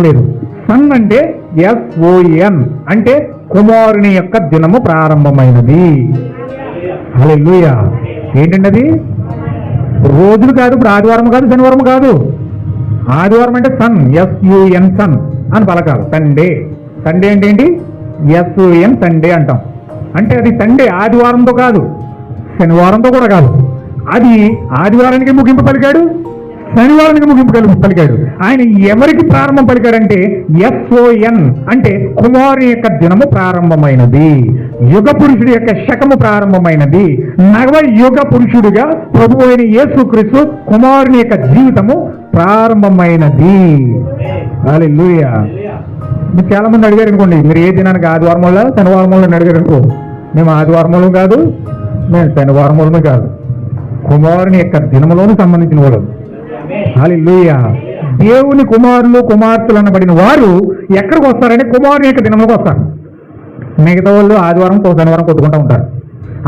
లేదు సన్ అంటే ఎస్ఓఎన్ అంటే కుమారుని యొక్క దినము ప్రారంభమైనది. హల్లెలూయా. ఏంటండి అది రోజులు కాదు ఇప్పుడు ఆదివారం కాదు శనివారం కాదు. ఆదివారం అంటే సన్ ఎస్యుఎన్ సన్ అని పలకాలి. సండే. సండే అంటే ఏంటి? ఎస్యుఎన్ సండే అంటాం. అంటే అది సండే ఆదివారంతో కాదు శనివారంతో కూడా కాదు. అది ఆదివారానికి ముగింపు పలికాడు శనివారానికి ముగింపు కలి- పలికాడు. ఆయన ఎవరికి ప్రారంభం పలికాడంటే ఎస్ఓఎన్ అంటే కుమారుని యొక్క దినము ప్రారంభమైనది యుగ పురుషుడి యొక్క శకము ప్రారంభమైనది. నవ యుగ పురుషుడిగా ప్రభు అయిన యేసుక్రీస్తు కుమారుని యొక్క జీవితము ప్రారంభమైనది. మీరు చాలా మంది అడిగారు అనుకోండి మీరు ఏ దినానికి ఆదివారం వల్ల శనివారం వల్ల అడిగారు అనుకో. మేము ఆదివారం కాదు మేము శనివారం కాదు. కుమారుని యొక్క దినములోనూ సంబంధించిన వాళ్ళు. హల్లెలూయా దేవుని కుమారులు కుమార్తెలు అనబడిన వారు ఎక్కడికి వస్తారంటే కుమారుని యొక్క దినంలోకి వస్తారు. మిగతా వాళ్ళు ఆదివారం శనివారం కొట్టుకుంటూ ఉంటారు.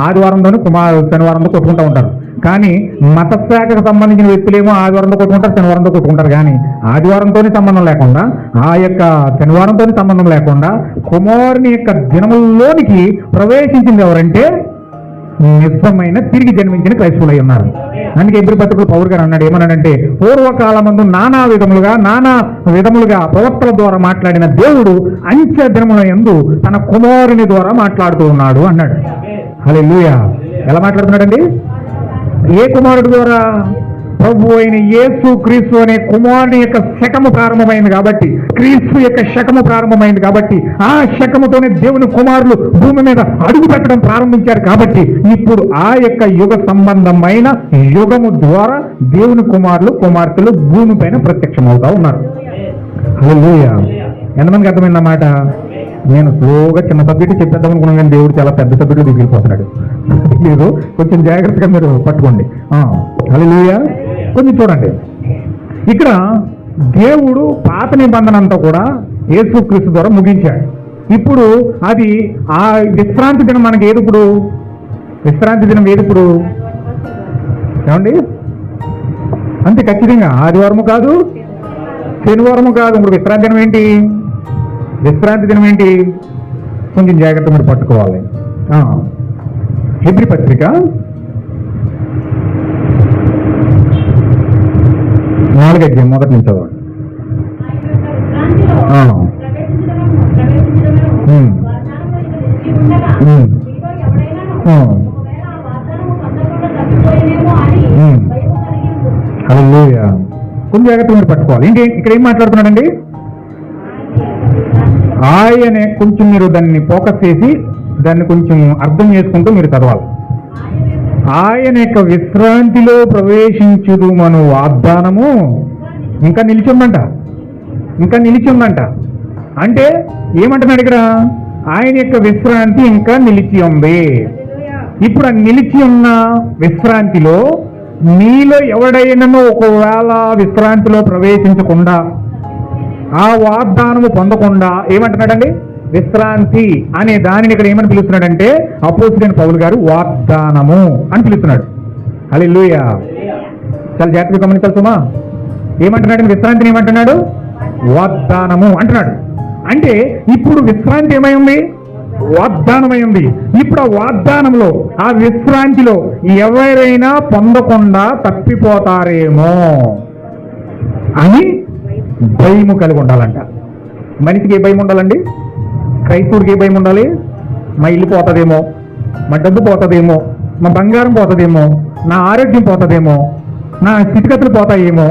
ఆదివారంతోనే కుమారు శనివారంతో కొట్టుకుంటూ ఉంటారు. కానీ మతశాఖకు సంబంధించిన వ్యక్తులేమో ఆదివారంతో కొట్టుకుంటారు శనివారంతో కొట్టుకుంటారు. కానీ ఆదివారంతోనే సంబంధం లేకుండా ఆ యొక్క శనివారంతోనే సంబంధం లేకుండా కుమారుని యొక్క దినముల్లోనికి ప్రవేశించింది ఎవరంటే నిజమైన తిరిగి జన్మించిన క్రైస్తవులై ఉన్నారు. అందుకే ఇద్దరు పత్రికలు పౌరు గారు అన్నాడు ఏమన్నాడంటే పూర్వకాలమందు నానా విధములుగా నానా విధములుగా ప్రవక్తల ద్వారా మాట్లాడిన దేవుడు అంచె దినముల యందు తన కుమారుని ద్వారా మాట్లాడుతూ ఉన్నాడు అన్నాడు. హలే ఎలా మాట్లాడుతున్నాడండి? ఏ కుమారుడు ద్వారా? ప్రభు అయిన యేసు క్రీస్తు అనే కుమారుని యొక్క శకము ప్రారంభమైంది కాబట్టి క్రీస్తు యొక్క శకము ప్రారంభమైంది కాబట్టి ఆ శకముతోనే దేవుని కుమారులు భూమి మీద అడుగు పెట్టడం ప్రారంభించారు కాబట్టి ఇప్పుడు ఆ యొక్క యుగ సంబంధమైన యుగము ద్వారా దేవుని కుమారులు కుమార్తెలు భూమి పైన ప్రత్యక్షమవుతా ఉన్నారు. ఎంతమందికి అర్థమైందన్నమాట నేను స్లోగా చిన్న సబ్జెక్ట్ చెప్పేద్దాం అనుకున్నాను కానీ దేవుడు చాలా పెద్ద సబ్జెక్టు దిగిపోతున్నాడు మీరు కొంచెం జాగ్రత్తగా మీరు పట్టుకోండి. అలా కొంచెం చూడండి. ఇక్కడ దేవుడు పాత నిబంధన అంతా కూడా యేసుక్రీస్తు ద్వారా ముగించాడు. ఇప్పుడు అది ఆ విశ్రాంతి దినం మనకి ఏది విశ్రాంతి దినం ఏది ఏమండి? అంతే ఖచ్చితంగా ఆదివారము కాదు శనివారము కాదు. ఇప్పుడు విశ్రాంతి దినం ఏంటి? విశ్రాంతి దినం ఏంటి? కొంచెం జాగ్రత్త మీరు పట్టుకోవాలి. హెబ్రి పత్రిక. నాలుగు అధ్యాయం మొదటి నుంచి చదవండి. కొంచెం జాగ్రత్త మీరు పట్టుకోవాలి. ఏంటి? ఇక్కడ ఏం మాట్లాడుతున్నాడండి? ఆయనే కొంచెం మీరు దాన్ని ఫోకస్ చేసి దాన్ని కొంచెం అర్థం చేసుకుంటూ మీరు చదవాలి. ఆయన యొక్క విశ్రాంతిలో ప్రవేశించుదు మన వాగ్దానము. ఇంకా నిలిచిందంట. ఇంకా నిలిచిందంట. అంటే ఏమంటున్నాడు ఇక్కడ? ఆయన యొక్క విశ్రాంతి ఇంకా నిలిచి ఉంది. ఇప్పుడు ఆ నిలిచి ఉన్న విశ్రాంతిలో మీలో ఎవడైనా ఒకవేళ విశ్రాంతిలో ప్రవేశించకుండా ఆ వాగ్దానము పొందకుండా ఏమంటున్నాడండి? విశ్రాంతి అనే దానిని ఇక్కడ ఏమని పిలుస్తున్నాడంటే అపోజిట్ పౌలు గారు వాగ్దానము అని పిలుస్తున్నాడు. అలే చాలా జాగ్రత్తగా గమనించాల్సమా? ఏమంటున్నాడు? విశ్రాంతిని ఏమంటున్నాడు? వాగ్దానము అంటున్నాడు. అంటే ఇప్పుడు విశ్రాంతి ఏమై ఉంది? వాగ్దానమై ఉంది. ఇప్పుడు ఆ వాగ్దానంలో ఆ విశ్రాంతిలో ఎవరైనా పొందకుండా తప్పిపోతారేమో అని భయము కలిగి ఉండాలంట. మనిషికి ఏ భయం ఉండాలండి? క్రైస్తవుడికి ఏ భయం ఉండాలి? మా ఇల్లు పోతుందేమో మా డబ్బు పోతుందేమో మా బంగారం పోతుందేమో నా ఆరోగ్యం పోతుందేమో నా స్థితిగతులు పోతాయేమో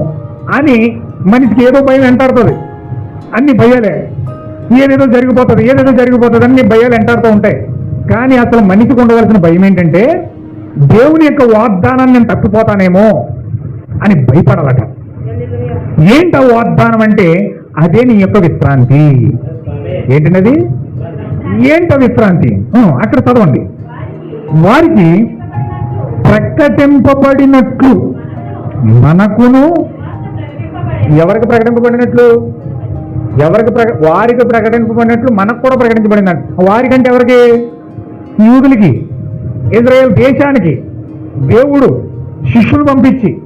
అని మనిషికి ఏదో భయం వెంటాడుతుంది అన్ని భయాలే. ఏదేదో జరిగిపోతుంది ఏదేదో జరిగిపోతుంది అన్ని భయాలు వెంటాడుతూ ఉంటాయి. కానీ అసలు మనిషికి ఉండవలసిన భయం ఏంటంటే దేవుని యొక్క వాగ్దానాన్ని నేను తప్పిపోతానేమో అని భయపడాలట. ఏంట వాగ్దానం అంటే అదే నీ యొక్క విశ్రాంతి. ఏంటన్నది? ఏంట విశ్రాంతి? అక్కడ చదవండి. వారికి ప్రకటింపబడినట్లు మనకును ఎవరికి ప్రకటింపబడినట్లు? ఎవరికి ప్రక వారికి ప్రకటింపబడినట్లు మనకు కూడా ప్రకటించబడినట్టు. వారికంటే ఎవరికి? యూదులకి ఇజ్రాయెల్ దేశానికి దేవుడు శిష్యులు పంపించి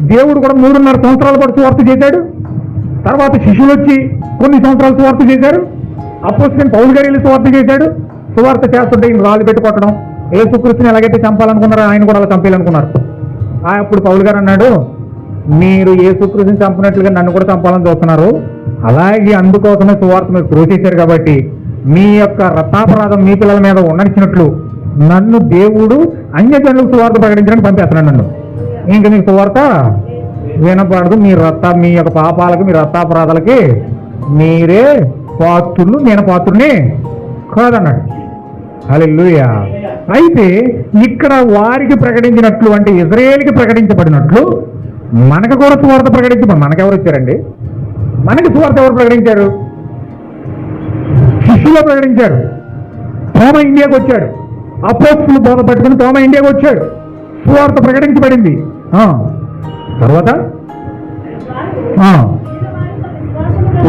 దేవుడు కూడా మూడున్నర సంవత్సరాలు కూడా సువార్త చేశాడు. తర్వాత శిష్యులు వచ్చి కొన్ని సంవత్సరాలు సువార్త చేశారు. అపోజిషన్ పౌరు గారు వెళ్ళి సువార్త చేశాడు. సువార్త చేస్తుంటే ఈయన రాళ్ళు పెట్టి కొట్టడం ఎలాగైతే చంపాలనుకున్నారో ఆయన కూడా అలా చంపేయాలనుకున్నారు. ఆ అప్పుడు పౌల్ గారు అన్నాడు మీరు ఏ చంపినట్లుగా నన్ను కూడా చంపాలని చూస్తున్నారు. అలాగే అందుకోసమే సువార్త మీరు క్రోచేశారు కాబట్టి మీ యొక్క రథాపరాధం మీ పిల్లల మీద ఉండనిచ్చినట్లు నన్ను దేవుడు అన్యజనులకు సువార్త ప్రకటించడానికి పంపేస్తున్నాడు నన్ను. ఇంక మీకు తోరక వినపడదు. మీ రత్త మీ యొక్క పాపాలకి మీ రత్తాపరాధాలకి మీరే పాత్రులు నేను పాత్రుడిని కాదన్నాడు. అలెల్లుయా అయితే ఇక్కడ వారికి ప్రకటించినట్లు అంటే ఇజ్రాయేల్కి ప్రకటించబడినట్లు మనకు కూడా సువార్త ప్రకటించబడి మనకెవరు వచ్చారండి మనకి సువార్త ఎవరు ప్రకటించారు? శిష్యులో ప్రకటించారు. తోమ ఇండియాకి వచ్చాడు. అపోస్తులు బోధ పట్టుకుని తోమ ఇండియాకి వచ్చాడు. సువార్త ప్రకటించబడింది. తర్వాత?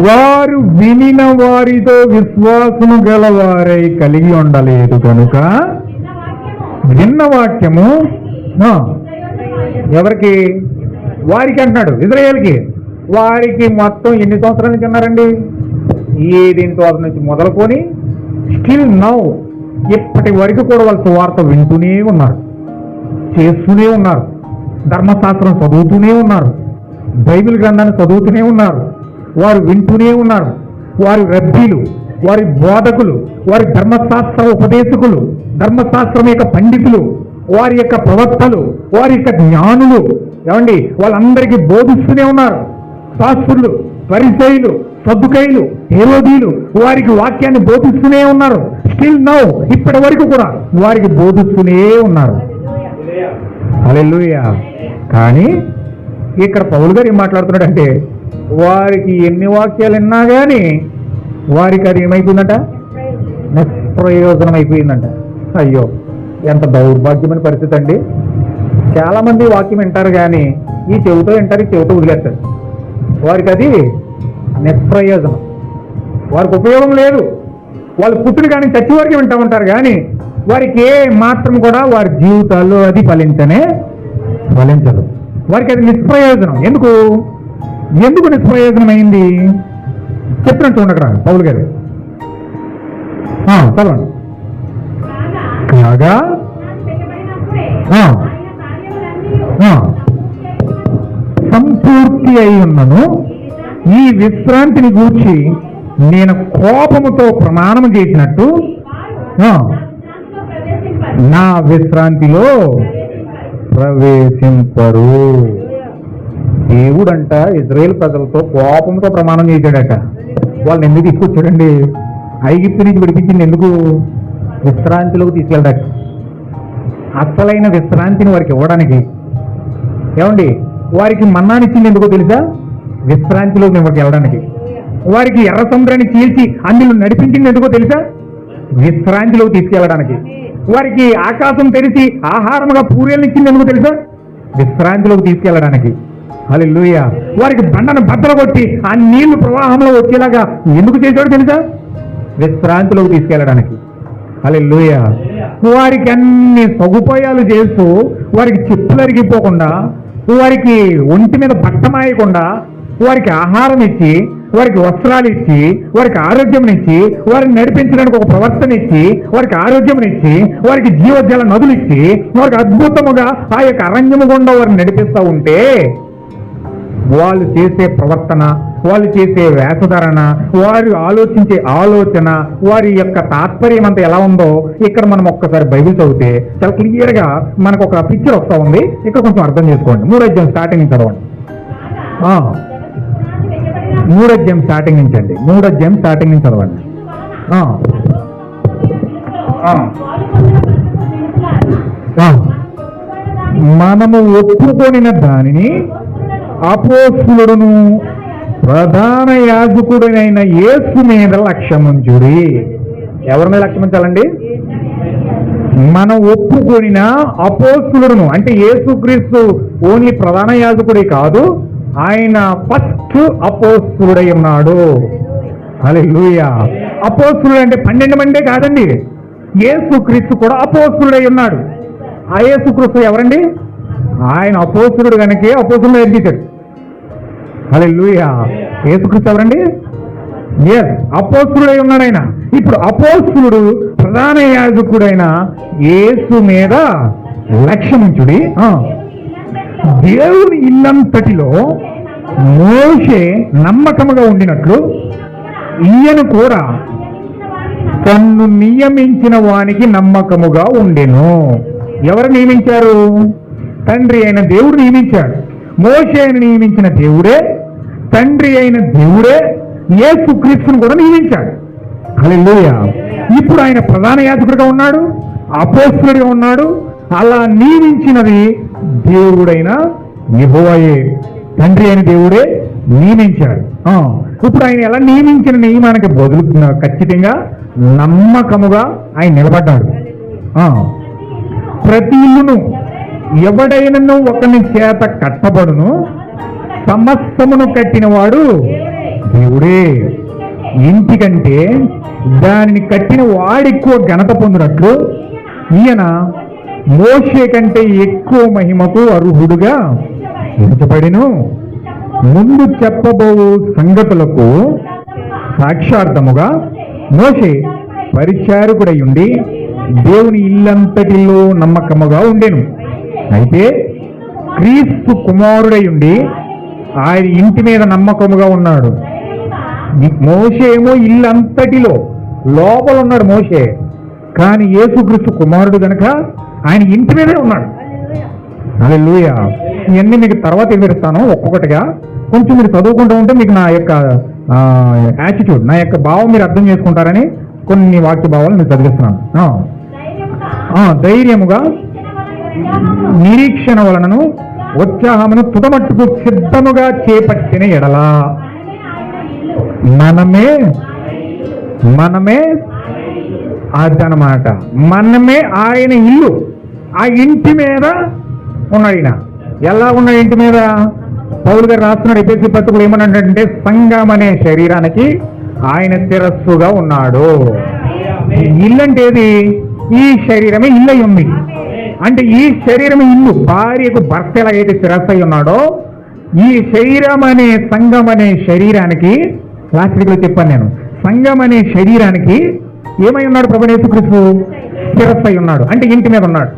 వారు వినిన వారితో విశ్వాసము గలవారై కలిగి ఉండలేదు కనుక విన్న వాక్యము ఎవరికి? వారికి అంటున్నాడు ఇజ్రాయేల్కి. వారికి మొత్తం ఎన్ని సంవత్సరాల నుంచి ఉన్నారండి ఈ దీని నుంచి మొదలుకొని స్టిల్ నౌ ఇప్పటి వరకు కూడా వాళ్ళ సువార్త వింటూనే ఉన్నారు చేస్తూనే ఉన్నారు. ధర్మశాస్త్రం చదువుతూనే ఉన్నారు. బైబిల్ గ్రంథాన్ని చదువుతూనే ఉన్నారు. వారు వింటూనే ఉన్నారు. వారి రద్దీలు వారి బోధకులు వారి ధర్మశాస్త్ర ఉపదేశకులు ధర్మశాస్త్రం యొక్క పండితులు వారి యొక్క ప్రవక్తలు వారి యొక్క జ్ఞానులు ఏమండి వాళ్ళందరికీ బోధిస్తూనే ఉన్నారు. శాస్త్రులు పరిచయులు సద్దుకైలు హేరోదీలు వారికి వాక్యాన్ని బోధిస్తూనే ఉన్నారు. స్టిల్ నౌ ఇప్పటి వరకు కూడా వారికి బోధిస్తూనే ఉన్నారు. హల్లెలూయా కానీ ఇక్కడ పౌలు గారు ఏం మాట్లాడుతున్నాడంటే వారికి ఎన్ని వాక్యాలు విన్నా కానీ వారికి అది ఏమైపోయిందంట? నిష్ప్రయోజనం అయిపోయిందంట అయ్యో ఎంత దౌర్భాగ్యమైన పరిస్థితి అండి. చాలా మంది వాక్యం వింటారు కానీ ఈ చెవితో వింటారు ఈ చెవితో వదిలేస్తారు. వారికి అది నిష్ప్రయోజనం. వారికి ఉపయోగం లేదు. వాళ్ళు పుట్టుడు కానీ చచ్చి వరకు వింటా ఉంటారు కానీ వారికి ఏ మాత్రం కూడా వారి జీవితాల్లో అది ఫలించనే ఫలించదు వారికి అది నిష్ప్రయోజనం. ఎందుకు? ఎందుకు నిష్ప్రయోజనం అయింది చెప్తున్నట్టు ఉండకరా పౌలు గారు. చదవండి. కాగా? ఆ. సంపూర్తి అయి ఉన్నను. ఈ విశ్రాంతిని గూర్చి నేను కోపముతో ప్రమాణం చేసినట్టు నా విశ్రాంతిలో ప్రవేశింపరు. దేవుడంట ఇజ్రాయేల్ ప్రజలతో కోపంతో ప్రమాణం చేశాడట. వాళ్ళని ఎందుకు తీసుకొచ్చాడండి? ఐగిప్తు నుంచి విడిపించింది ఎందుకు? విశ్రాంతిలోకి తీసుకెళ్ళడానికి అసలైన విశ్రాంతిని వారికి ఇవ్వడానికి. ఏమండి? వారికి మన్నానిచ్చింది ఎందుకో తెలుసా? విశ్రాంతిలోకి వారికి వెళ్ళడానికి. వారికి ఎర్ర సముద్రాన్ని చీల్చి అందులో నడిపించింది ఎందుకో తెలుసా? విశ్రాంతిలోకి తీసుకెళ్ళడానికి. వారికి ఆకాశం తెరిచి ఆహారముగా పూరేళ్ళు ఎందుకు తెలుసా? విశ్రాంతిలోకి తీసుకెళ్ళడానికి. లూయ వారికి బండను బద్దలు కొట్టి ఆ నీళ్ళు ప్రవాహంలో వచ్చేలాగా ఎందుకు చేశాడు తెలుసా? విశ్రాంతిలోకి తీసుకెళ్ళడానికి. లూయ వారికి అన్ని సదుపాయాలు చేస్తూ వారికి చెప్పులరిగిపోకుండా వారికి ఒంటి మీద బట్టమాయకుండా వారికి ఆహారం ఇచ్చి వారికి వస్త్రాలు ఇచ్చి వారికి ఆరోగ్యం ఇచ్చి వారిని నడిపించడానికి ఒక ప్రవర్తన ఇచ్చి వారికి ఆరోగ్యం ఇచ్చి వారికి జీవజల నదులు ఇచ్చి వారికి అద్భుతముగా ఆ యొక్క అరణ్యము గుండా వారిని నడిపిస్తూ ఉంటే వాళ్ళు చేసే ప్రవర్తన వాళ్ళు చేసే వేషధరణ వారు ఆలోచించే ఆలోచన వారి యొక్క తాత్పర్యం అంతా ఎలా ఉందో ఇక్కడ మనం ఒక్కసారి బైబిల్ చదివితే చాలా క్లియర్గా మనకు ఒక పిక్చర్ వస్తూ ఉంది. ఇక్కడ కొంచెం అర్థం చేసుకోండి. మూడు అధ్యాయం స్టార్టింగ్ చదవండి. మూడు అధ్యాయం స్టార్టింగ్ నుంచి అండి. మూడు అధ్యాయం స్టార్టింగ్ నుంచి చదవండి. మనము ఒప్పుకొనిన దానిని అపోస్తులుడును ప్రధాన యాజకుడైన యేసు మీద లక్ష్యముంచుడి. ఎవరి మీద లక్ష్యముంచాలండి? మనం ఒప్పుకొనిన అపోస్తులుడును. అంటే యేసుక్రీస్తు ఓన్లీ ప్రధాన యాజకుడే కాదు ఆయన ఫస్ట్ అపోస్తుడై ఉన్నాడు. హల్లెలూయా. అపోస్తుడు అంటే పన్నెండు మందే కాదండి. యేసుక్రీస్తు కూడా అపోస్తుడై ఉన్నాడు. ఆ యేసుక్రీస్తు ఎవరండి? ఆయన అపోస్తులుడు కనుక అపోస్తులు ఎదిగించాడు హల్లెలూయా. ఏసుక్రీస్తు ఎవరండి? ఎస్ అపోస్తుడై ఉన్నాడు ఆయన. ఇప్పుడు అపోస్తుడు ప్రధాన యాజకుడైన ఏసు మీద లక్ష్యముంచుడి ఆ, దేవుని ఇల్లంతటిలో మోషే నమ్మకముగా ఉండినట్లు ఈయన కూడా తన్ను నియమించిన వానికి నమ్మకముగా ఉండెను. ఎవరు నియమించారు? తండ్రి అయిన దేవుడు నియమించాడు. మోషేను నియమించిన దేవుడే తండ్రి అయిన దేవుడే యేసు క్రీస్తును కూడా నియమించాడు. అలా ఇప్పుడు ఆయన ప్రధాన యాజకుడిగా ఉన్నాడు అపోస్తుడిగా ఉన్నాడు అలా నియమించినది దేవుడైన యెహోవాయే. తండ్రి అయిన దేవుడే నియమించాడు ఇప్పుడు ఆయన ఎలా నియమించిన నియమానికి బదులు ఖచ్చితంగా నమ్మకముగా ఆయన నిలబడ్డాడు. ప్రతి ఇల్లును ఎవడైనను ఒకని చేత కట్టబడును సమస్తమును కట్టినవాడు దేవుడే. ఇంటికంటే దానిని కట్టిన వాడెక్కువ ఘనత పొందినట్లు ఈయన మోషే కంటే ఎక్కువ మహిమకు అర్హుడుగా ఎంచబడిను ముందు చెప్పబో సంగతులకు సాక్షార్థముగా మోషే పరిచారకుడై ఉండి దేవుని ఇల్లంతటిలో నమ్మకముగా ఉండెను. అయితే క్రీస్తు కుమారుడై ఉండి ఆయన ఇంటి మీద నమ్మకముగా ఉన్నాడు. మోషేమో ఇల్లంతటిలో లోపల ఉన్నాడు మోషే. కానీ యేసుక్రీస్తు కుమారుడు గనక ఆయన ఇంటి మీదే ఉన్నాడు. అలెలుయ ఇవన్నీ మీకు తర్వాత వివరిస్తాను ఒక్కొక్కటిగా. కొంచెం మీరు చదువుకుంటూ ఉంటే మీకు నా యొక్క యాటిట్యూడ్ నా యొక్క భావం మీరు అర్థం చేసుకుంటారని కొన్ని వాక్య భావాలు నేను చదివిస్తున్నాను. ధైర్యముగా నిరీక్షణ వలనను ఉత్సాహమును తుదమట్టుకు సిద్ధముగా చేపట్టిన ఎడలా. మనమే మనమే అదనమాట మనమే ఆయన ఇల్లు. ఆ ఇంటి మీద ఉన్నాడు ఈయన ఎలా ఉన్నాడు ఇంటి మీద? పౌలు గారు రాస్తున్నాడు ఎపిసి పత్రికలు ఏమన్నాడంటే సంఘం అనే శరీరానికి ఆయన శిరస్సుగా ఉన్నాడు. ఇల్లు అంటే ఏది ఈ శరీరమే ఇల్లు అయి ఉంది అంటే ఈ శరీరమే ఇల్లు. భార్యకు భర్త ఎలాగైతే శిరస్సు అయి ఉన్నాడో ఈ శరీరం అనే సంఘం అనే శరీరానికి లాస్ట్ చెప్పాను నేను సంఘం అనే శరీరానికి ఏమై ఉన్నాడు ప్రభు యేసుక్రీస్తు? శిరస్సు అయి ఉన్నాడు. అంటే ఇంటి మీద ఉన్నాడు.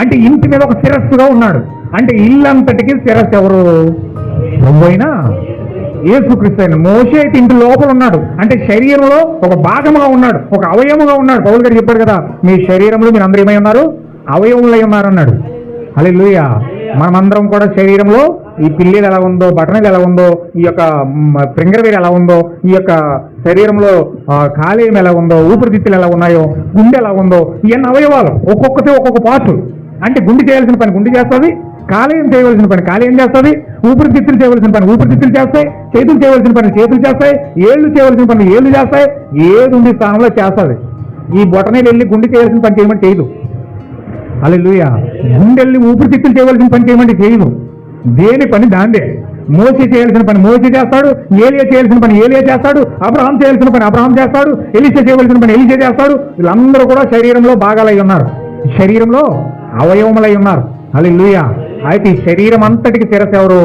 అంటే ఇంటి మీద ఒక శిరస్సుగా ఉన్నాడు. అంటే ఇల్లంతటికి శిరస్సు ఎవరు? నువ్వైనా ఏసుక్రీస్తు అయిన మోసే అయితే ఇంటి లోపల ఉన్నాడు. అంటే శరీరంలో ఒక భాగముగా ఉన్నాడు. ఒక అవయవముగా ఉన్నాడు. పౌలు గారు చెప్పాడు కదా మీ శరీరంలో మీరు అందరూ ఏమై ఉన్నారు? అవయములై ఉన్నారు అన్నాడు లూయ మనమందరం కూడా శరీరంలో ఈ పిల్లీలు ఎలా ఉందో బటనలు ఎలా ఉందో ఈ యొక్క ఫింగర్వేర్ ఎలా ఉందో ఈ యొక్క శరీరంలో కాలేయం ఎలా ఉందో ఊపిరితిత్తులు ఎలా ఉన్నాయో గుండె ఎలా ఉందో ఇవన్నీ అవయవాలు ఒక్కొక్కటి ఒక్కొక్క పార్ట్. అంటే గుండె చేయాల్సిన పని గుండె చేస్తుంది కాలేయం చేయవలసిన పని కాలేయం చేస్తుంది ఊపిరితిత్తులు చేయవలసిన పని ఊపిరితిత్తులు చేస్తాయి చేతులు చేయవలసిన పని చేతులు చేస్తాయి ఏళ్ళు చేయవలసిన పని ఏళ్ళు చేస్తాయి ఏది ఉంది స్థానంలో చేస్తుంది. ఈ బొటనీలు వెళ్ళి గుండె చేయాల్సిన పని చేయమని చేయదు. అలా గుండె వెళ్ళి ఊపిరితిత్తులు చేయవలసిన పని చేయమంటే చేయదు. దేని పని దాందే మోసే చేయాల్సిన పని మోసే చేస్తాడు ఏలియా చేయాల్సిన పని ఏలియా చేస్తాడు అబ్రహాం చేయాల్సిన పని అబ్రహాం చేస్తాడు ఎలిసే చేయవలసిన పని ఎలిసే చేస్తాడు వీళ్ళందరూ కూడా శరీరంలో భాగాలై ఉన్నారు. శరీరంలో అవయవములై ఉన్నారు. అలెలుయ అయితే ఈ శరీరం అంతటికి శిరస్ ఎవరు?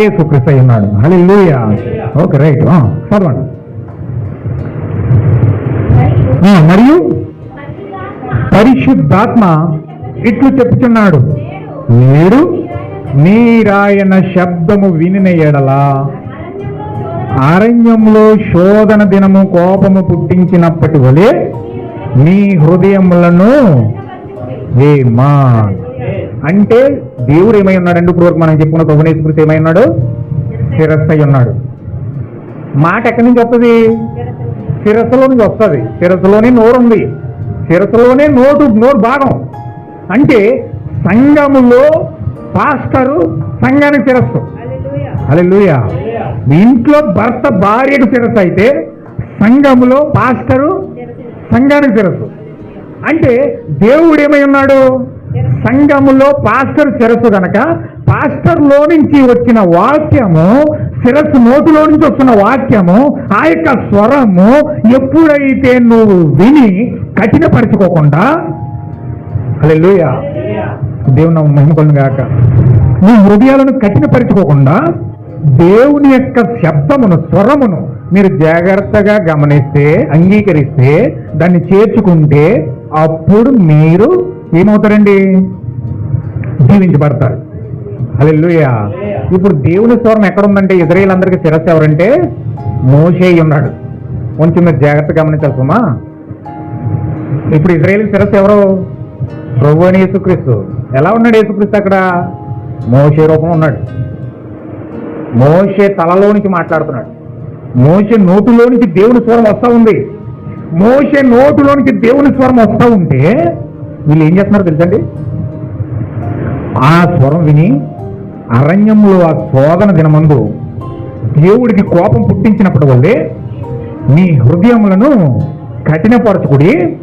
ఏ సుక్రిస్తై ఉన్నాడు. హల్లెలూయా. Okay right. చదవండి. మరియు పరిశుద్ధాత్మ ఇట్లు చెప్తున్నాడు నేడు నీరాయన శబ్దము వినిన ఎడలా అరణ్యంలో శోధన దినము కోపము పుట్టించినప్పటి వలె నీ హృదయములను ఏమా అంటే దేవుడు ఏమై ఉన్నాడండి ఇప్పుడు వరకు మనం చెప్పుకున్న ప్రభునేశ్వరుడు ఏమై ఉన్నాడు? శిరస్సై ఉన్నాడు. మాట ఎక్కడి నుంచి వస్తుంది? శిరస్సులో నుంచి వస్తుంది. శిరస్సులోనే నోరు ఉంది శిరస్సులోనే నోటు నోరు భాగం. అంటే సంఘములో పాస్టరు సంఘానికి శిరస్సు హల్లెలూయా. ఇంట్లో భర్త భార్యకు శిరస్సు అయితే సంఘములో పాస్టరు సంఘానికి శిరస్సు అంటే దేవుడు ఏమై ఉన్నాడు? సంఘములో పాస్టర్ శిరస్సు కనుక పాస్టర్లో నుంచి వచ్చిన వాక్యము శిరస్సు నోటిలో నుంచి వస్తున్న వాక్యము ఆ యొక్క స్వరము ఎప్పుడైతే నువ్వు విని కఠినపరచుకోకుండా హల్లెలూయా. దేవుని నామం గాక. నీ హృదయాలను కఠినపరచుకోకుండా దేవుని యొక్క శబ్దమును స్వరమును మీరు జాగ్రత్తగా గమనిస్తే అంగీకరిస్తే దాన్ని చేర్చుకుంటే అప్పుడు మీరు ఏమవుతారండి? జీవించబడతారు. హల్లెలూయా. ఇప్పుడు దేవుని స్వరం ఎక్కడుందంటే ఇజ్రాయిలందరికీ ఇజ్రాయేల్ శిరస్సు ఎవరంటే? మోసే ఉన్నాడు. కొంచెం మీరు జాగ్రత్త గమనించాల్సమ్మా ఇప్పుడు ఇజ్రాయిల్ శిరస్సు ఎవరు? ప్రభు అని యేసుక్రీస్తు. ఎలా ఉన్నాడు యేసుక్రీస్తు అక్కడ? మోషే రూపం ఉన్నాడు. మోషే తలలోనికి మాట్లాడుతున్నాడు. మోషే నోటులోనికి దేవుని స్వరం వస్తా ఉంది. మోషే నోటులోనికి దేవుని స్వరం వస్తా ఉంటే వీళ్ళు ఏం చేస్తున్నారు తెలుసండి? ఆ స్వరం విని అరణ్యంలో ఆ శోధన దినమందు దేవుడికి కోపం పుట్టించినప్పటి వల్లే మీ హృదయములను కఠినపరచుకుడి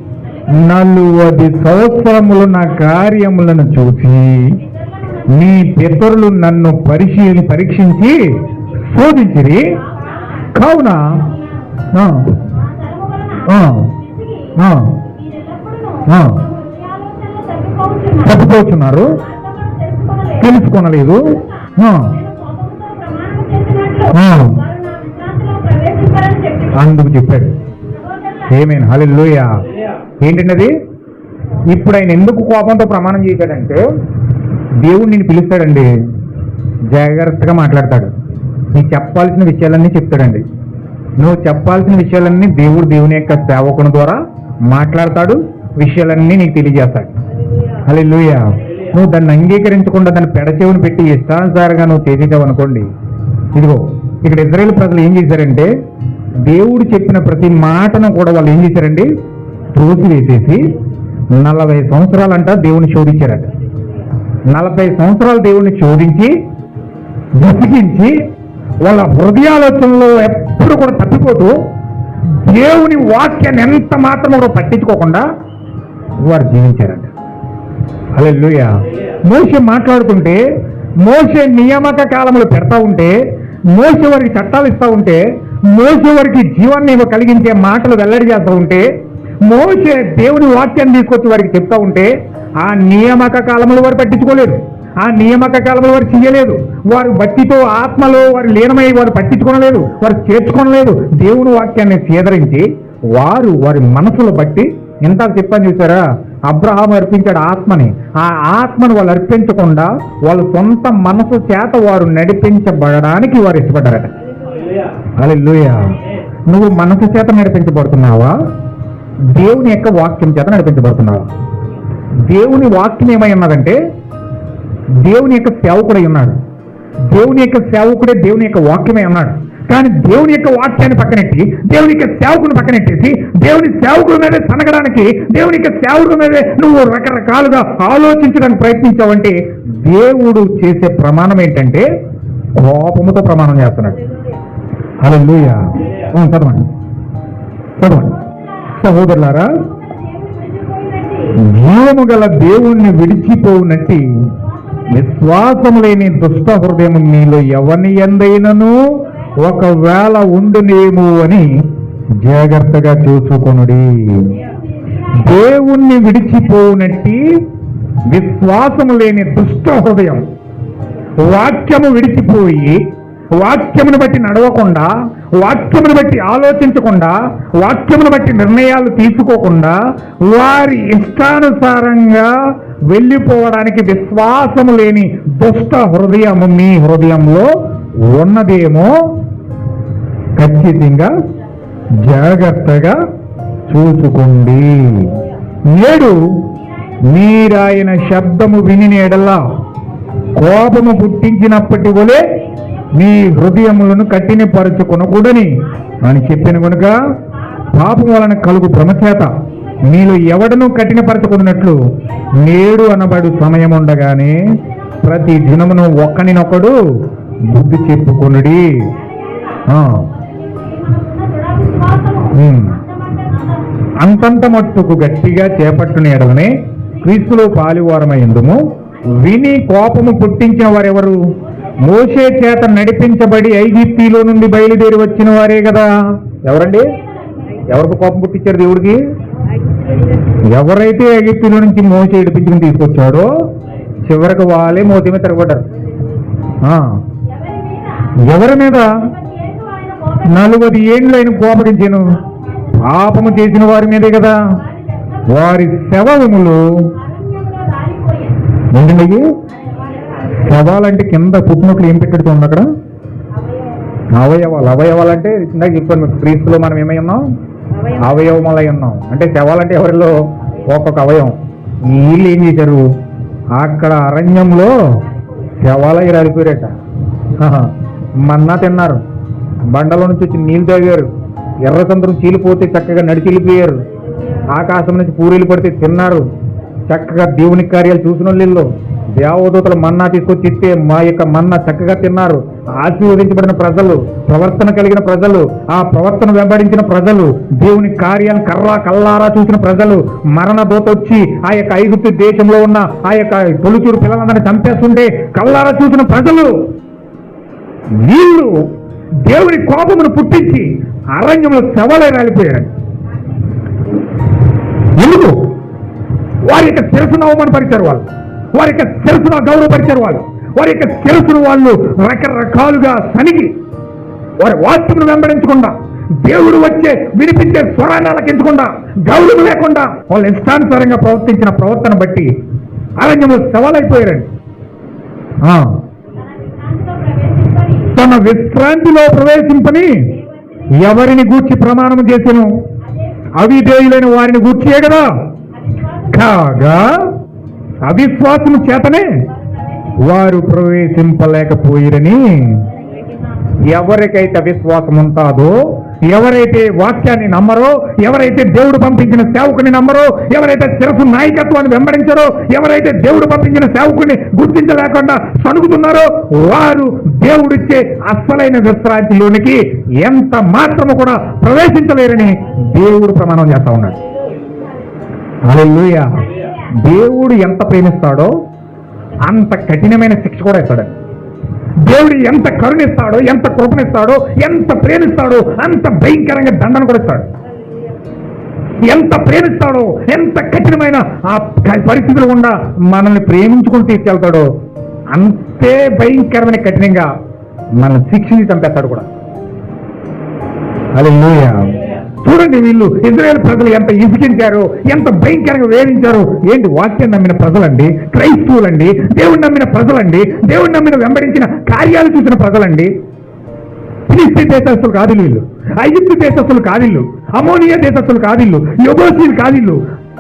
నలువది సంవత్సరములు నా కార్యములను చూసి నీ పితరులు నన్ను పరిశీలి పరీక్షించి శోధించిరి. కావున చెప్పుకోవచ్చున్నారు తెలుసుకోనలేదు. తెలుసుకొనలేదు అందుకు చెప్పాడు. ఏమేన్ హల్లెలూయా ఏంటండి అది ఇప్పుడు ఆయన ఎందుకు కోపంతో ప్రమాణం చేశాడంటే దేవుడు నిన్ను పిలుస్తాడండి. జాగ్రత్తగా మాట్లాడతాడు. నీకు చెప్పాల్సిన విషయాలన్నీ చెప్తాడండి. నువ్వు చెప్పాల్సిన విషయాలన్నీ దేవుడు దేవుని యొక్క సేవకుని ద్వారా మాట్లాడతాడు. విషయాలన్నీ నీకు తెలియజేస్తాడు. హల్లెలూయా నువ్వు దాన్ని అంగీకరించకుండా దాన్ని పెడచెవుని పెట్టి ఇష్టానుసారంగా నువ్వు చేసేసావు అనుకోండి ఇదిగో ఇక్కడ ఇజ్రాయేల్ ప్రజలు ఏం చేశారంటే దేవుడు చెప్పిన ప్రతి మాటను కూడా వాళ్ళు ఏం చేశారండి? త్రోసివేసేసి నలభై సంవత్సరాలంట దేవుని శోధించారట. నలభై సంవత్సరాలు దేవుణ్ణి శోధించి విసిగించి వాళ్ళ హృదయాలోచనలో ఎప్పుడు కూడా తప్పిపోతూ దేవుని వాక్యాన్ని ఎంత మాత్రం కూడా పట్టించుకోకుండా వారు జీవించారంట. అలెలుయ మోసే మాట్లాడుతుంటే మోసే నియామక కాలంలో పెడతా ఉంటే మోసే వారికి చట్టాలు ఇస్తా ఉంటే మోసేవారికి జీవాన్ని కలిగించే మాటలు వెల్లడి చేస్తూ ఉంటే మోసే దేవుని వాక్యాన్ని తీసుకొచ్చి వారికి చెప్తా ఉంటే ఆ నియామక కాలంలో వారు పట్టించుకోలేదు. ఆ నియామక కాలంలో వారు చేయలేదు వారు భక్తితో ఆత్మలో వారు లీనమై వారు పట్టించుకోనలేదు వారు చేర్చుకోనలేదు. దేవుని వాక్యాన్ని సేదరించి వారు వారి మనసులు బట్టి ఎంత చెప్పని చూసారా? అబ్రహాం అర్పించాడు ఆత్మని. ఆ ఆత్మను వాళ్ళు అర్పించకుండా వాళ్ళ సొంత మనసు చేత వారు నడిపించబడడానికి వారు ఇష్టపడ్డారట. అలెలుయ నువ్వు మనసు చేత నడిపించబడుతున్నావా? దేవుని యొక్క వాక్యం చేత నడిపించబడుతున్నావా? దేవుని వాక్యం ఏమై ఉన్నదంటే దేవుని యొక్క సేవకుడై ఉన్నాడు. దేవుని యొక్క సేవకుడే దేవుని యొక్క వాక్యమై ఉన్నాడు. కానీ దేవుని యొక్క వాక్యాన్ని పక్కనెట్టి దేవుని యొక్క సేవకుని పక్కనెట్టేసి దేవుని సేవకుల మీదే సనగడానికి దేవుని యొక్క సేవకుల మీదే నువ్వు రకరకాలుగా ఆలోచించడానికి ప్రయత్నించావంటే దేవుడు చేసే ప్రమాణం ఏంటంటే కోపముతో ప్రమాణం చేస్తున్నాడు. హలో చదవండి చదవండి సహోదరులారా జీవము గల దేవుణ్ణి విడిచిపోవునట్టి విశ్వాసము లేని దుష్ట హృదయం మీలో ఎవని ఎందైనను ఒకవేళ ఉండునేమో అని జాగ్రత్తగా చూసుకొనుడి. దేవుణ్ణి విడిచిపోవునట్టి విశ్వాసము లేని దుష్ట హృదయం వాక్యము విడిచిపోయి వాక్యమును బట్టి నడవకుండా వాక్యమును బట్టి ఆలోచించకుండా వాక్యమును బట్టి నిర్ణయాలు తీసుకోకుండా వారి ఇష్టానుసారంగా వెళ్ళిపోవడానికి విశ్వాసము లేని దుష్ట హృదయము మీ హృదయంలో ఉన్నదేమో ఖచ్చితంగా జాగ్రత్తగా చూసుకోండి. నేడు మీరాయన శబ్దము విని ఎడలా కోపము పుట్టించినప్పటి వలే మీ హృదయములను కఠినపరచుకొనకూడని అని చెప్పిన కనుక పాపం వలన కలుగు భ్రమచేత మీలో ఎవడను కఠినపరచుకున్నట్లు నేడు అనబడు సమయం ఉండగానే ప్రతి దినమును ఒక్కనినొక్కడు బుద్ధి చెప్పుకొనుడి. అంతంత మట్టుకు గట్టిగా చేపట్టుని ఎడవనే క్రీస్తులో పాలివారమైందుము విని కోపము పుట్టించిన వారెవరు? మోసే చేత నడిపించబడి ఐగిప్తిలో నుండి బయలుదేరి వచ్చిన వారే కదా. ఎవరండి? ఎవరికి కోపం పుట్టించారు దేవుడికి? ఎవరైతే ఐగిప్తిలో నుంచి మోసే ఇడిపించుకుని తీసుకొచ్చాడో చివరికి వాళ్ళే మోతి మీద తిరగబడ్డారు. ఎవరి మీద? నలువది ఏండ్లు ఆయన కోపగించాను. పాపము చేసిన వారి మీదే కదా. వారి శవములు. ఏంటండి శవాలంటే కింద పుట్టినట్లు ఏం పెట్టడుతూ ఉంది అక్కడ? అవయవాలు. అవయవాలు అంటే ఇందాక చెప్పాను మీకు క్రీస్తులో మనం ఏమై ఉన్నాం? అవయవములై ఉన్నాం. అంటే శవాలంటే ఎవరిలో? ఒక్కొక్క అవయవం. వీళ్ళు ఏం చేశారు? అక్కడ అరణ్యంలో శవాలై రాలిపోయారట. మన్నా తిన్నారు. బండలో నుంచి వచ్చి నీళ్ళు తాగారు. ఎర్ర చంద్రం చీలిపోతే చక్కగా నడిచి వెళ్ళిపోయారు. ఆకాశం నుంచి పూరీలు పడితే తిన్నారు. చక్కగా దేవుని కార్యాలు చూసిన వాళ్ళు దేవదూతలు మన్నా తీసుకొచ్చి ఇస్తే మా యొక్క మన్నా చక్కగా తిన్నారు. ఆశీర్వదించబడిన ప్రజలు ప్రవర్తన కలిగిన ప్రజలు ఆ ప్రవర్తన వెంబడించిన ప్రజలు దేవుని కార్యాలను కర్రా కల్లారా చూసిన ప్రజలు మరణ దూత వచ్చి ఆ యొక్క ఐగుప్తు దేశంలో ఉన్న ఆ యొక్క తొలిచూరు పిల్లలందరినీ చంపేస్తుంటే కల్లారా చూసిన ప్రజలు వీళ్ళు దేవుని కోపమును పుట్టించి అరణ్యంలో శవలే రాలిపోయారు ఎందుకు? వారి యొక్క శిరసును అవమానపరిచారు వాళ్ళు. వారి యొక్క శిరసును అగౌరవపరిచారు వాళ్ళు. వారి యొక్క శిరసును వాళ్ళు రకరకాలుగా సనిగి వారి వాక్యమును వెంబడించకుండా దేవుడు వచ్చే వినిపించే స్వరాన్ని అలకించకుండా గౌరవం లేకుండా వాళ్ళు ఇష్టానుసారంగా ప్రవర్తించిన ప్రవర్తన బట్టి అరణ్యంలో సవాలైపోయారండి. తన విశ్రాంతిలో ప్రవేశింపని ఎవరిని గూర్చి ప్రమాణం చేసెను అవిధేయులైన వారిని గూర్చియే కదా. కాగా అవిశ్వాసం చేతనే వారు ప్రవేశింపలేకపోయిరని ఎవరికైతే అవిశ్వాసం ఉంటాదో ఎవరైతే వాక్యాన్ని నమ్మరో ఎవరైతే దేవుడు పంపించిన సేవకుని నమ్మరో ఎవరైతే శిరసు నాయకత్వాన్ని వెంబడించారో ఎవరైతే దేవుడు పంపించిన సేవకుని గుర్తించలేకుండా సణుగుతున్నారో వారు దేవుడిచ్చే అస్సలైన విశ్రాంతిలోనికి ఎంత మాత్రము కూడా ప్రవేశించలేరని దేవుడు ప్రమాణం చేస్తా ఉన్నాడు. హల్లెలూయా. దేవుడు ఎంత ప్రేమిస్తాడో అంత కఠినమైన శిక్ష కూడా ఇస్తాడు. దేవుడు ఎంత కరుణిస్తాడో ఎంత కృపణిస్తాడో ఎంత ప్రేమిస్తాడో అంత భయంకరంగా దండన కూడా ఇస్తాడు. ఎంత ప్రేమిస్తాడో ఎంత కఠినమైన ఆ పరిస్థితులు గుండా మనల్ని ప్రేమించుకుని తీసుకెళ్తాడో అంతే భయంకరమైన కఠినంగా మనల్ని శిక్షించి చంపేస్తాడు కూడా. అది చూడండి వీళ్ళు ఇజ్రాయెల్ ప్రజలు ఎంత ఇసికించారు ఎంత భయంకరంగా వేధించారు. ఏంటి వాక్యం నమ్మిన ప్రజలండి? క్రైస్తవులండి? దేవుడు నమ్మిన ప్రజలండి? దేవుడు నమ్మిన వెంబడించిన కార్యాలు చూసిన ప్రజలండి? ఫిలిస్తీ దేశస్తులు కాదు వీళ్ళు. ఐజిప్తు దేశస్తులు కాదిల్లు అమోనియా దేశస్తులు కాదిల్లు యుగోసీలు కాదిల్లు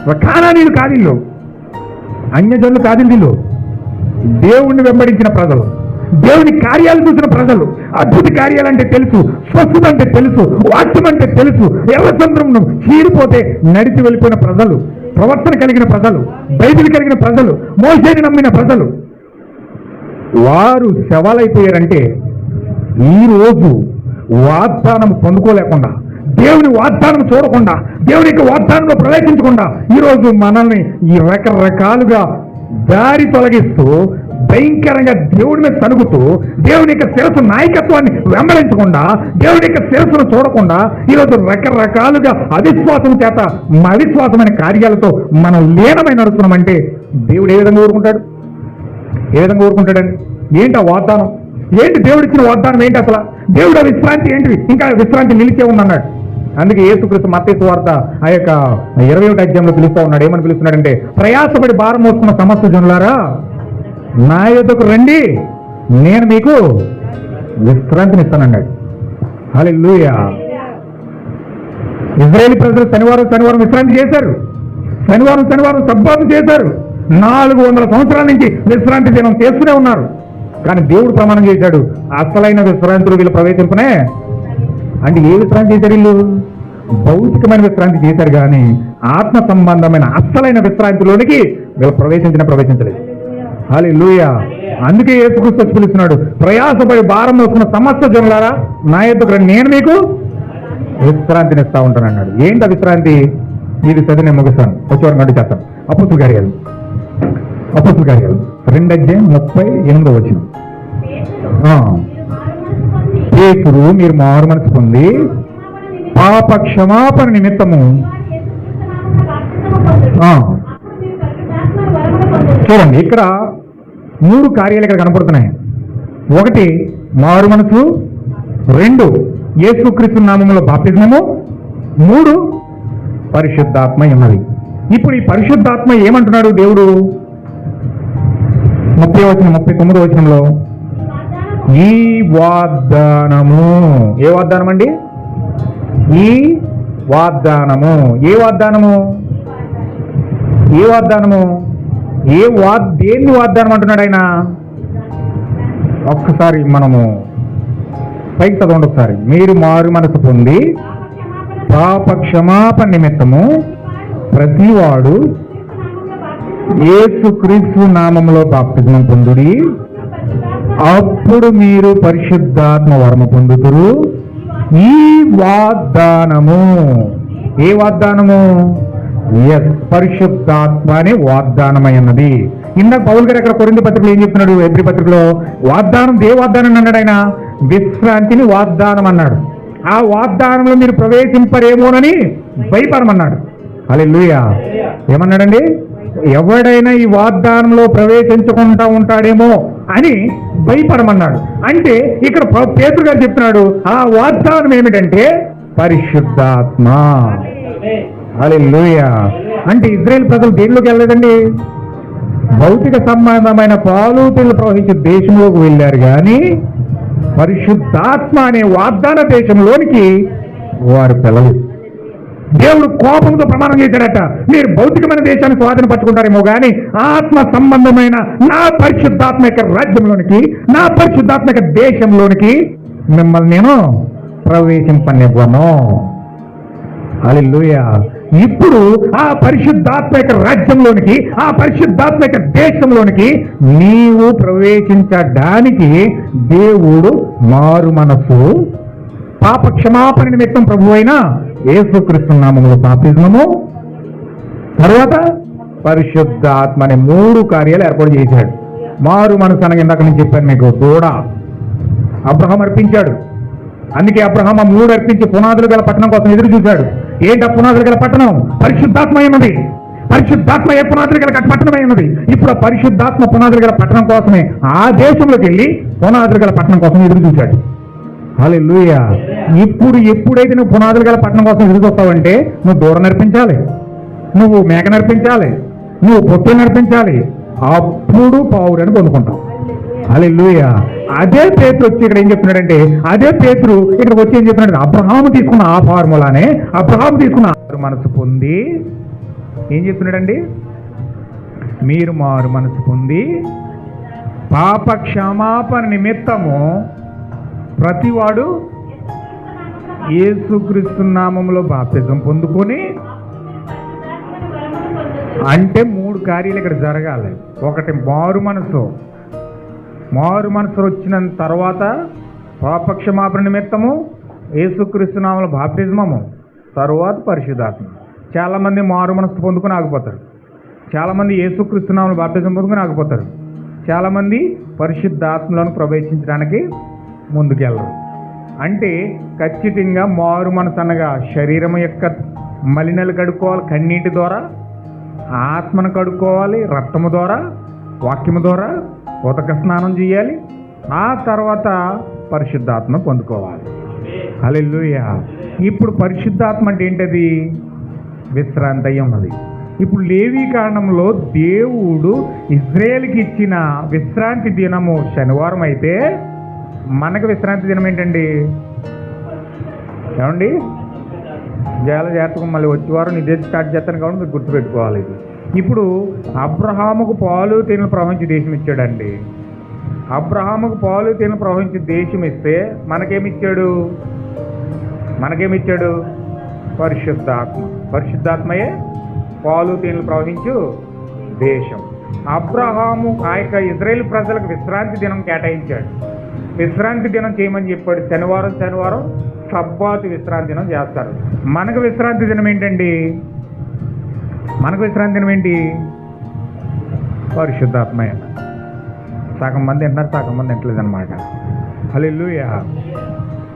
కానానీలు కాదిల్లు అన్యజనులు కాదిల్లు వీళ్ళు. దేవుణ్ణి వెంబడించిన ప్రజలు. దేవుని కార్యాలు చూసిన ప్రజలు అద్భుత కార్యాలు అంటే తెలుసు స్వస్థత అంటే తెలుసు వాక్యం అంటే తెలుసు ఎర్రచంద్రం చీరిపోతే నడిచి వెళ్ళిపోయిన ప్రజలు ప్రవర్తన కలిగిన ప్రజలు బైబిల్ కలిగిన ప్రజలు మోసేని నమ్మిన ప్రజలు. వారు శవాలైపోయారంటే ఈ రోజు వాగ్దానం పొందుకోలేకుండా దేవుని వాగ్దానం చూడకుండా దేవుని యొక్క వాగ్దానంలో ప్రవేశించకుండా ఈ రోజు మనల్ని ఈ రకరకాలుగా దారి తొలగిస్తూ భయంకరంగా దేవుడి మీద తనుగుతూ దేవుని యొక్క శిరస్సు నాయకత్వాన్ని వెంబడించకుండా దేవుని యొక్క శిరస్సును చూడకుండా ఈరోజు రకరకాలుగా అవిశ్వాసం చేత అవిశ్వాసమైన కార్యాలతో మనం లీనమై నడుస్తున్నామంటే దేవుడు ఏ విధంగా ఊరుకుంటాడు? ఏ విధంగా ఊరుకుంటాడండి? ఏంటి ఆ వాగ్దానం? ఏంటి దేవుడు ఇచ్చిన వాగ్దానం ఏంటి అసలు? దేవుడు ఆ విశ్రాంతి ఏంటి ఇంకా విశ్రాంతి నిలిచే ఉందన్నాడు. అందుకే యేసుక్రీస్తు మత్తేసు వార్త ఆ యొక్క ఇరవై ఒకటి అధ్యాయంలో పిలుస్తూ ఉన్నాడు. ఏమని పిలుస్తున్నాడంటే ప్రయాసపడి భారం మోస్తున్న సమస్త జనులారా నా యుద్ధకు రండి. నేను మీకు విశ్రాంతిని ఇస్తానన్నాడు లూయా ఇజ్రాయేల్ ప్రజలు శనివారం శనివారం విశ్రాంతి చేశారు. శనివారం శనివారం సబ్బాతు చేశారు. నాలుగు వందల సంవత్సరాల నుంచి విశ్రాంతి దినం చేస్తూనే ఉన్నారు. కానీ దేవుడు ప్రమాణం చేశాడు. అసలైన విశ్రాంతులు వీళ్ళు ప్రవేశింపనే అంటే ఏ విశ్రాంతి చేశారు వీళ్ళు? భౌతికమైన విశ్రాంతి చేశారు కానీ ఆత్మ సంబంధమైన అసలైన విశ్రాంతిలోనికి వీళ్ళు ప్రవేశించిన ప్రవేశించలేదు. హాలి అందుకే యేసుక్రీస్తు వచ్చి పిలుస్తున్నాడు. ప్రయాసపై భారం వస్తున్న సమస్త జనులారా నా ఎద్దుకు నేను మీకు విశ్రాంతిని ఇస్తా ఉంటాను అన్నాడు. ఏంటి ఆ విశ్రాంతి? ఇది చదివి నేను ముగిస్తాను. వచ్చేవారు నడు చేస్తాను. అప్పుసులు కార్యాలు అప్పుసులు కార్యాలు రెండు అధ్యాయం ముప్పై ఎనిమిదో వచ్చిన పేతురు మీరు మారు మనసు పొంది పాప క్షమాపణ నిమిత్తము చూడండి ఇక్కడ మూడు కార్యాలు ఇక్కడ కనపడుతున్నాయి. ఒకటి మారు మనసు. రెండు యేసుక్రీస్తు నామంలో బాప్తిజమము మూడు పరిశుద్ధాత్మ ఉన్నది. ఇప్పుడు ఈ పరిశుద్ధాత్మ ఏమంటున్నాడు దేవుడు? ముప్పై వచనం ముప్పై తొమ్మిదో వచనంలో ఈ వాగ్దానము. ఏ వాగ్దానం అండి? ఈ వాగ్దానము. ఏ వాగ్దానము? ఏ వాగ్దానము? ఏ వా దేన్ని వాగ్దానం అంటున్నాడు ఆయన? ఒక్కసారి మనము పైకి చదవండి ఒకసారి. మీరు మారు మనసు పొంది పాప క్షమాపణ నిమిత్తము ప్రతివాడు యేసుక్రీస్తు నామంలో బాప్తిజం పొందుడి. అప్పుడు మీరు పరిశుద్ధాత్మ వరము పొందుతురు. ఈ వాగ్దానము. ఏ వాగ్దానము? పరిశుద్ధాత్మ అనే వాగ్దానమైనది. ఇందాక పౌల్ గారు అక్కడ కొరింది పత్రికలో ఏం చెప్తున్నాడు? ఎబ్రి పత్రికలో వాగ్దానం దే వాగ్దానం అన్నాడు ఆయన. విశ్రాంతిని వాగ్దానం అన్నాడు. ఆ వాగ్దానంలో మీరు ప్రవేశింపరేమోనని భయపడమన్నాడు. అలే ఏమన్నాడండి? ఎవడైనా ఈ వాగ్దానంలో ప్రవేశించకుండా ఉంటాడేమో అని భయపడమన్నాడు. అంటే ఇక్కడ ప- పేతురు గారు చెప్తున్నాడు ఆ వాగ్దానం ఏమిటంటే పరిశుద్ధాత్మ. హల్లెలూయా. అంటే ఇజ్రాయెల్ ప్రజలు దేనిలోకి వెళ్ళలేదండి? భౌతిక సంబంధమైన పాలు పిల్లలు ప్రవహించే దేశంలోకి వెళ్ళారు కానీ పరిశుద్ధాత్మ అనే వాగ్దాన దేశంలోనికి వారు పిల్లలు దేవుడు కోపంతో ప్రమాణం చేశాడట. మీరు భౌతికమైన దేశాన్ని స్వాధీనపరచుకుంటారేమో కానీ ఆత్మ సంబంధమైన నా పరిశుద్ధాత్మక రాజ్యంలోనికి నా పరిశుద్ధాత్మక దేశంలోనికి మిమ్మల్ని నేను ప్రవేశింపనివ్వను. హల్లెలూయా. ఇప్పుడు ఆ పరిశుద్ధాత్మ యొక్క రాజ్యంలోనికి ఆ పరిశుద్ధాత్మ యొక్క దేశంలోనికి నీవు ప్రవేశించడానికి దేవుడు మారు మనసు పాప క్షమాపణ నిమిత్తం ప్రభు అయిన ఏసుకృష్ణనామంలో నామములో బాప్తిజమము తర్వాత పరిశుద్ధాత్మ అనే మూడు కార్యాలు ఏర్పాటు చేశాడు. మారు మనసు అనగా ఇందాక నేను చెప్పాను మీకు దూడ. అబ్రహం అర్పించాడు. అందుకే అబ్రహాం ఆ మూడు అర్పించి పునాదులు గల పట్టణం కోసం ఎదురు చూశాడు. ఏంటి ఆ పునాదులు గల పట్టణం? పరిశుద్ధాత్మ పరిశుద్ధాత్మ ఏ పునాదులు గల పట్టణమైనది ఇప్పుడు ఆ పరిశుద్ధాత్మ పునాదులు గల పట్టణం కోసమే ఆ దేశంలోకి వెళ్ళి పునాదులు గల పట్టణం కోసం ఎదురు చూశాడు. లూయ ఇప్పుడు ఎప్పుడైతే నువ్వు పునాదులు గల పట్టణం కోసం ఎదురు చూస్తావంటే నువ్వు దూరం నడిపించాలి. నువ్వు మేక నడిపించాలి. నువ్వు పొట్టు నడిపించాలి. అప్పుడు పావురని పొందుకుంటావు. హల్లెలూయ. అదే పేతురు వచ్చి ఇక్కడ ఏం చెప్తున్నాడంటే అదే పేతురు ఇక్కడికి వచ్చి ఏం చెప్తున్నాడు అబ్రహాము తీసుకున్న ఆ ఫార్ములానే అబ్రహాము తీసుకున్న మనసు పొంది ఏం చెప్తున్నాడండి? మీరు మారు మనసు పొంది పాప క్షమాపణ నిమిత్తము ప్రతివాడు యేసుక్రీస్తు నామములో బాప్తిజం పొందుకొని అంటే మూడు కార్యాలు ఇక్కడ జరగాలి. ఒకటి మారు మనసు మారు మనసు వచ్చిన తర్వాత పాపక్షమాపణ నిమిత్తము ఏసుక్రీస్తునామల బాప్తిజమము తరువాత పరిశుద్ధాత్మ. చాలామంది మారు మనసు పొందుకుని ఆగిపోతారు. చాలామంది ఏసుక్రీస్తునామల నామములో బాప్తిజం ఆగిపోతారు. చాలామంది పరిశుద్ధాత్మలను ప్రవేశించడానికి ముందుకెళ్ళరు. అంటే ఖచ్చితంగా మారు మనసు అనగా శరీరం యొక్క మలినలు కడుక్కోవాలి కన్నీటి ద్వారా ఆత్మను కడుక్కోవాలి రక్తము ద్వారా వాక్యము ద్వారా ఉతక స్నానం చేయాలి. ఆ తర్వాత పరిశుద్ధాత్మ పొందుకోవాలి. హల్లెలూయా. ఇప్పుడు పరిశుద్ధాత్మ అంటే ఏంటది? విశ్రాంతి అయి ఉన్నది ఇప్పుడు లేవి కారణంలో దేవుడు ఇజ్రాయేల్కి ఇచ్చిన విశ్రాంతి దినము శనివారం అయితే మనకు విశ్రాంతి దినం ఏంటండి? ఏమండి? జాల జాతకం మళ్ళీ వచ్చే వారం ఇదే స్టార్ట్ చేస్తాను కాబట్టి మీరు గుర్తుపెట్టుకోవాలి ఇది. ఇప్పుడు అబ్రహాముకు పాలు తేనెలు ప్రవహించి దేశం ఇచ్చాడండి. అబ్రహాముకు పాలు తేనెలు ప్రవహించి దేశం ఇస్తే మనకేమిచ్చాడు? మనకేమిచ్చాడు? పరిశుద్ధాత్మ. పరిశుద్ధాత్మయే పాలు తేనెలు ప్రవహించు దేశం. అబ్రహాము ఆ యొక్క ఇజ్రాయేల్ ప్రజలకు విశ్రాంతి దినం కేటాయించాడు. విశ్రాంతి దినం చేయమని చెప్పాడు. శనివారం శనివారం సబ్బాతు విశ్రాంతి దినం చేస్తారు. మనకు విశ్రాంతి దినం ఏంటండి? మనకు విశ్రాంతి ఏంటి? పరిశుద్ధాత్మయ సగం మంది తింటున్నారు సగం మంది తింటలేదన్నమాట అనమాట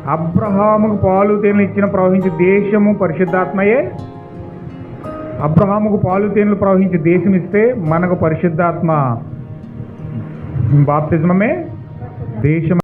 అబ్రహాముకు పాలు తేనెలు ఇచ్చిన ప్రవహించే దేశము పరిశుద్ధాత్మయే. అబ్రహాముకు పాలు తేనెలు ప్రవహించే దేశం ఇస్తే మనకు పరిశుద్ధాత్మ. బాప్తిజమే దేశం